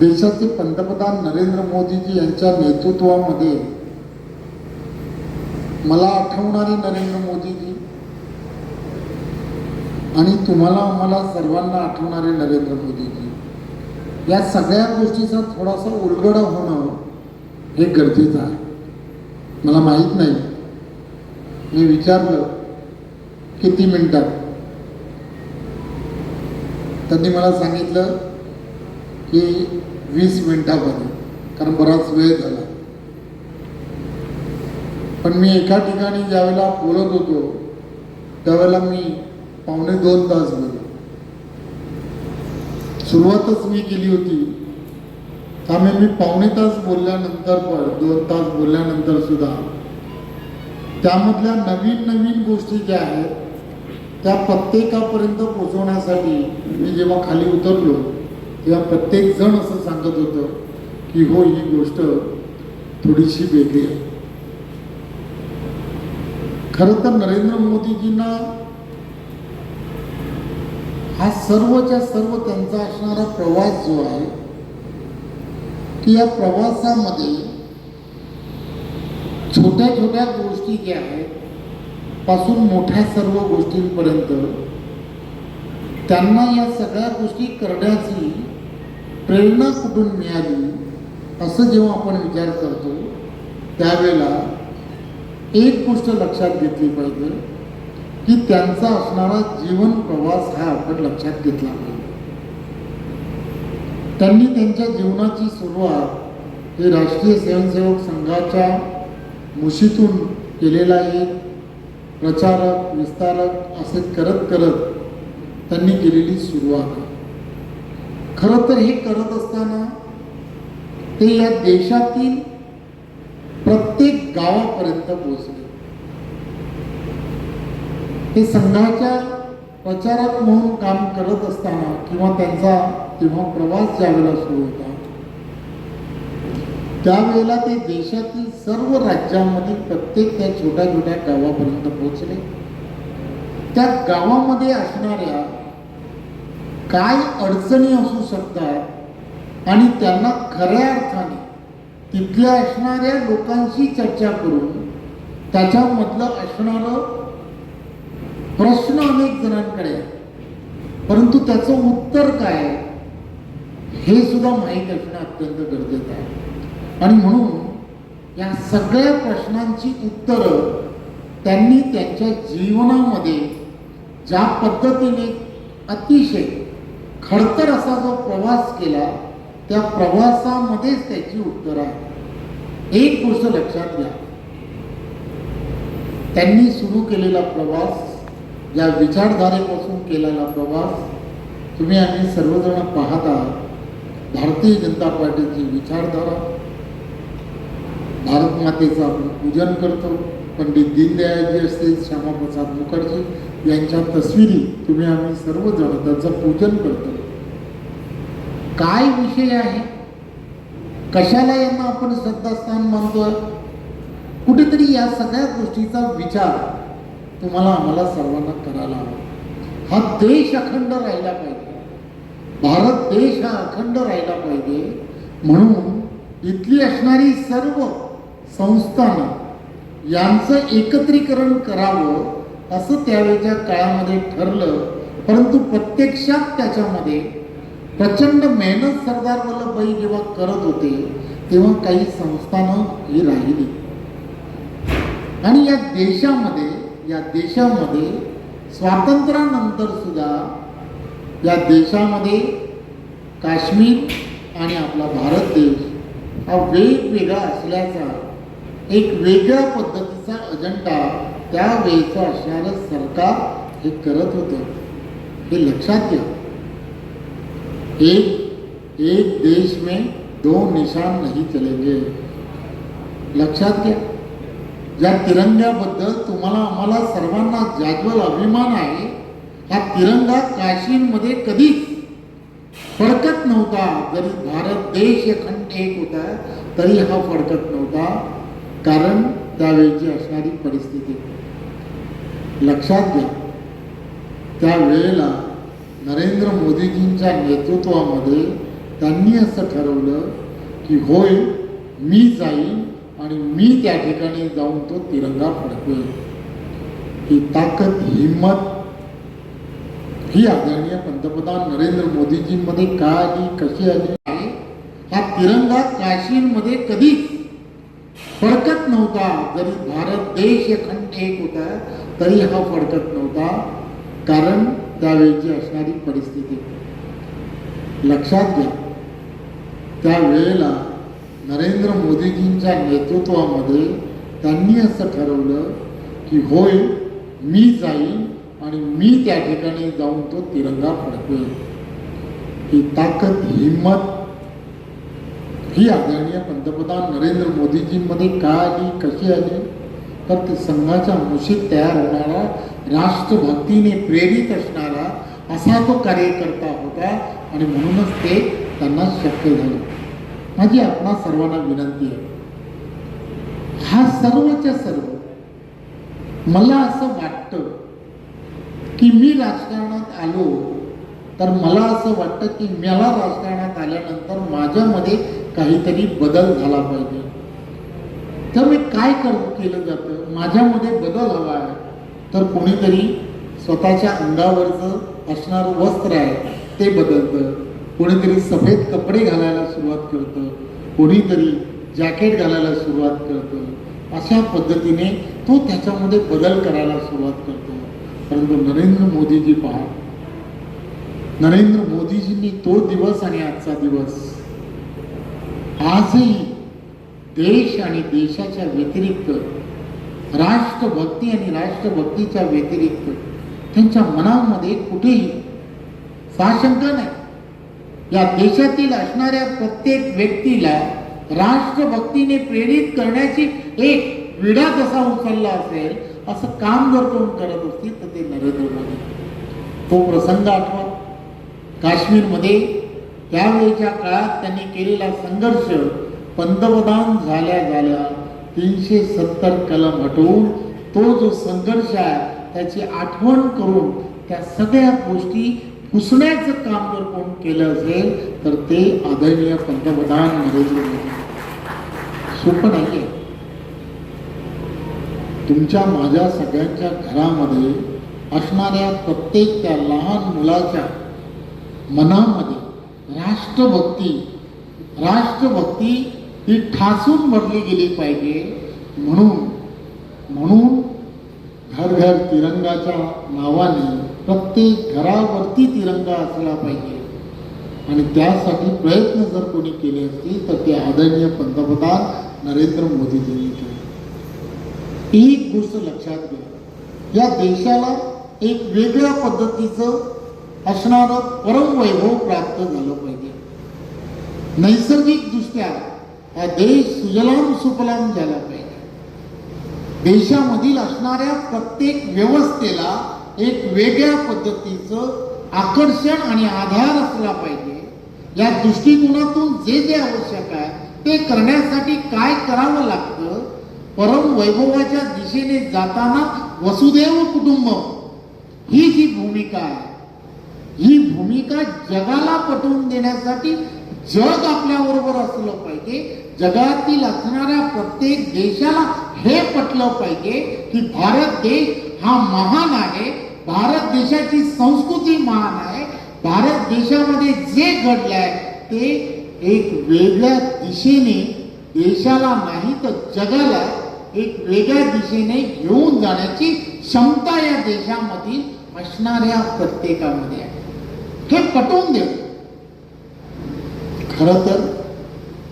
देशाचे पंतप्रधान नरेंद्र मोदीजी यांच्या नेतृत्वामध्ये मला आठवणारे नरेंद्र मोदीजी आणि तुम्हाला आम्हाला सर्वांना आठवणारे नरेंद्र मोदीजी. या सगळ्या गोष्टीचा थोडासा उलगडा होणं हे गरजेचं आहे. मला माहीत नाही. मी विचारलं किती मिनिटात? त्यांनी मला सांगितलं की वीस मिनिटामध्ये कारण बराच वेळ झाला. पण मी एका ठिकाणी ज्यावेळेला बोलत होतो त्यावेळेला मी पावणे दोन तास बोललो. सुरुवातच मी केली होती. त्यामुळे मी पावणे तास बोलल्यानंतर पण दोन तास बोलल्यानंतर सुद्धा त्यामधल्या नवीन नवीन गोष्टी ज्या आहेत त्या प्रत्येकापर्यंत पोचवण्यासाठी मी जेव्हा खाली उतरलो या प्रत्येक जण असं सांगत होतं की हो ही गोष्ट थोडीशी वेगळी आहे. खरं तर नरेंद्र मोदीजींना हा सर्वच्या सर्व त्यांचा असणारा प्रवास जो आहे की या प्रवासामध्ये छोट्या छोट्या गोष्टी ज्या आहेत पासून मोठ्या सर्व गोष्टींपर्यंत त्यांना या सगळ्या गोष्टी करण्याची प्रेरणा कुठून मिळाली? असं जेव्हा आपण विचार करतो त्यावेळेला एक गोष्ट लक्षात घेतली पाहिजे की त्यांचा असणारा जीवन प्रवास हा आपण लक्षात घेतला पाहिजे. त्यांनी त्यांच्या जीवनाची सुरुवात हे राष्ट्रीय स्वयंसेवक संघाच्या मुशीतून केलेला एक प्रचारक विस्तारक असे करत करत त्यांनी केलेली सुरुवात आहे. खरं तर हे करत असताना ते या देशातील प्रत्येक गावापर्यंत पोहोचले. ते संघाच्या प्रचारक म्हणून काम करत असताना किंवा त्यांचा तेव्हा प्रवास ज्यावेळेला सुरू होता त्यावेळेला ते देशातील सर्व राज्यांमध्ये प्रत्येक त्या छोट्या छोट्या गावापर्यंत पोहोचले. त्या गावामध्ये असणाऱ्या काय अडचणी असू शकतात आणि त्यांना खऱ्या अर्थाने तिथल्या असणाऱ्या लोकांशी चर्चा करून त्याच्यामधलं असणारं प्रश्न अनेक जणांकडे आहे. परंतु त्याचं उत्तर काय आहे, हे सुद्धा माहीत असणं अत्यंत गरजेचं आहे आणि म्हणून या सगळ्या प्रश्नांची उत्तरं त्यांनी त्यांच्या जीवनामध्ये ज्या पद्धतीने अतिशय खडतर असा जो प्रवास केला त्या प्रवासामध्येच त्याची उत्तर आहे. एक गोष्ट लक्षात घ्या. त्यांनी सुरू केलेला प्रवास या विचारधारेपासून केलेला प्रवास तुम्ही आम्ही सर्वजण पाहता भारतीय जनता पार्टीची विचारधारा भारत मातेचं आपण पूजन करतो. पंडित दीनदयाळजी असतील श्यामाप्रसाद मुखर्जी यांच्या तस्विरी तुम्ही आम्ही सर्वजण त्यांचं पूजन करतो. काय विषय आहे? कशाला यांना आपण श्रद्धास्थान मानतोय? कुठेतरी या सगळ्या गोष्टीचा विचार तुम्हाला आम्हाला सर्वांना करायला हवा. हा देश अखंड राहिला पाहिजे. भारत देश हा अखंड राहिला पाहिजे. म्हणून इथली असणारी सर्व संस्थानं यांचं एकत्रीकरण करावं. असं त्यावेळेच्या काळामध्ये ठरलं परंतु प्रत्यक्षात त्याच्यामध्ये प्रचंड मेहनत सरदार वल्लभभाई जेव्हा करत होते तेव्हा काही संस्थानं ही राहिली. आणि या देशामध्ये या देशामध्ये स्वातंत्र्यानंतर सुद्धा या देशामध्ये काश्मीर आणि आपला भारत देश हा वेगवेगळा असल्याचा एक वेगळ्या पद्धतीचा अजेंडा त्यावेळेचं असणारं सरकार हे करत होतं. हे लक्षात घ्या. एक एक देश में दो निशान नहीं चलेंगे. लक्षात घ्या. ज्या तिरंग्याबद्दल तुम्हाला आम्हाला सर्वांना जाज्वल अभिमान आहे हा तिरंगा काशीमध्ये कधीच फडकत नव्हता. जरी भारत देश अखंड एक होता तरी हा फडकत नव्हता. कारण त्यावेळची असणारी परिस्थिती. लक्षात घ्या त्यावेळेला नरेंद्र मोदीजींच्या नेतृत्वामध्ये त्यांनी असं ठरवलं की होय मी जाईन आणि मी त्या ठिकाणी जाऊन तो तिरंगा फडकवेल ही ताकद हिंमत ही आदरणीय पंतप्रधान नरेंद्र मोदीजींमध्ये का आली कशी आली? आहे हा तिरंगा काश्मीरमध्ये कधीच फडकत नव्हता. जरी भारत देश अखंड एक होता तरी हा फडकत नव्हता. कारण त्यावेळची असणारी परिस्थिती. लक्षात घ्या. त्यावेळेला नरेंद्र मोदीजींच्या नेतृत्वामध्ये त्यांनी असं ठरवलं की होय मी जाईन आणि मी त्या ठिकाणी जाऊन तो तिरंगा फडकवेल ही ताकद हिंमत ही आदरणीय पंतप्रधान नरेंद्र मोदीजींमध्ये का आली कशी आली तर ते संघाच्या मुशीत तयार होणारा राष्ट्रभक्तीने प्रेरित असणारा असा तो कार्यकर्ता होता आणि म्हणूनच ते त्यांना शक्य झालं. माझी आपणा सर्वांना विनंती आहे. हा सर्वच्या सर्व मला असं वाटतं की मी राजकारणात आलो तर मला असं वाटतं की मला राजकारणात आल्यानंतर माझ्यामध्ये काहीतरी बदल झाला पाहिजे. तर मी काय कर केलं जातं? माझ्यामध्ये बदल हवा आहे. तर कोणीतरी स्वतःच्या अंगावरचं असणारं वस्त्र आहे ते बदलतं. कोणीतरी सफेद कपडे घालायला सुरुवात करतं. कोणीतरी जॅकेट घालायला सुरुवात करतं. अशा पद्धतीने तो त्याच्यामध्ये बदल करायला सुरुवात करतो. परंतु नरेंद्र मोदीजी पहा. नरेंद्र मोदीजींनी तो दिवस आणि आजचा दिवस आजही देश आणि देशाच्या व्यतिरिक्त राष्ट्रभक्ती आणि राष्ट्रभक्तीच्या व्यतिरिक्त त्यांच्या मनामध्ये कुठेही साशंका नाही. या देशातील असणाऱ्या प्रत्येक व्यक्तीला राष्ट्रभक्तीने प्रेरित करण्याची एक विडा कसा उचलला असेल असं काम जर कोण करत असतील तर ते नरेंद्र मोदी. तो प्रसंग आठवा. काश्मीरमध्ये त्यावेळेच्या काळात त्यांनी केलेला संघर्ष पंतप्रधान झाल्या झाल्या तीनशे सत्तर कलम हटवून तो जो संघर्ष आहे त्याची आठवण करून त्या सगळ्या गोष्टी पुसण्याचं काम जर कोण केलं असेल तर ते आदरणीय पंतप्रधान नरेंद्र मोदी. सोपं नाही तुमच्या माझ्या सगळ्यांच्या घरामध्ये असणाऱ्या प्रत्येक त्या लहान मुलाच्या मनामध्ये राष्ट्रभक्ती राष्ट्रभक्ती ही ठासून भरली गेली पाहिजे. म्हणून म्हणून घर घर तिरंगाच्या नावाने प्रत्येक घरावरती तिरंगा असला पाहिजे. आणि त्यासाठी प्रयत्न जर कोणी केले असतील तर ते आदरणीय पंतप्रधान नरेंद्र मोदीजींनी केले. एक गोष्ट लक्षात घ्या. या देशाला एक वेगळ्या पद्धतीचं असणारं परमवैभव प्राप्त झालं पाहिजे. नैसर्गिकदृष्ट्या हा देश सुजलाम सुफलाम झाला पाहिजे. देशामधील असणाऱ्या प्रत्येक व्यवस्थेला एक वेगळ्या पद्धतीचं आकर्षण आणि आधार असला पाहिजे. या दृष्टिकोनातून जे जे आवश्यक आहे ते करण्यासाठी काय करावं लागतं? परम वैभवाच्या दिशेने जाताना वसुदैव कुटुंब ही जी भूमिका आहे ही भूमिका जगाला पटवून देण्यासाठी जग आपल्या बरोबर असलं पाहिजे. जगातील असणाऱ्या प्रत्येक देशाला हे पटलं पाहिजे की भारत देश हा महान आहे. भारत देशाची संस्कृती महान आहे. भारत देशामध्ये जे घडलंय ते एक वेगळ्या दिशेने देशाला नाही तर जगाला एक वेगळ्या दिशेने घेऊन जाण्याची क्षमता या देशामधील असणाऱ्या प्रत्येकामध्ये आहे. हे पटवून दे खर तर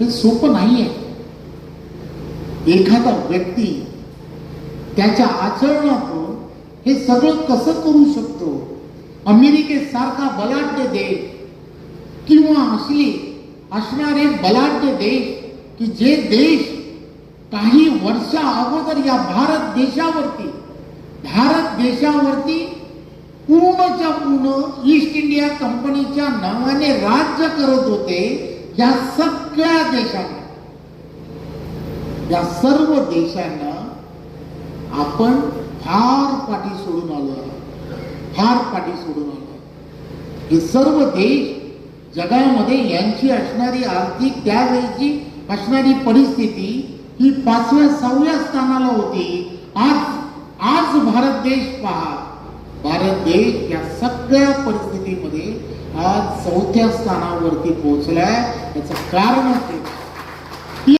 हे सोपं नाहीये. एखादा व्यक्ती त्याच्या आचरणातून हे सगळं कसं करू शकतो? अमेरिकेसारखा बलाढ्य देश किंवा असली असणारे बलाढ्य देश की जे देश काही वर्षा अगोदर या भारत देशावरती भारत देशावरती पूर्णच्या पूर्ण ईस्ट इंडिया कंपनीच्या नावाने राज्य करत होते या सगळ्या देशांना. या सर्व देशांना आपण फार पाठी सोडून आलो आहे फार पाठी सोडून आलो आहे. हे सर्व देश जगामध्ये यांची असणारी आर्थिक त्यावेळीची असणारी परिस्थिती ही पाचव्या सहाव्या स्थानाला होती. आज आज भारत देश पहा. भारत देश या सगळ्या परिस्थितीमध्ये आज चौथ्या स्थानावरती पोहोचलाय. याचं कारण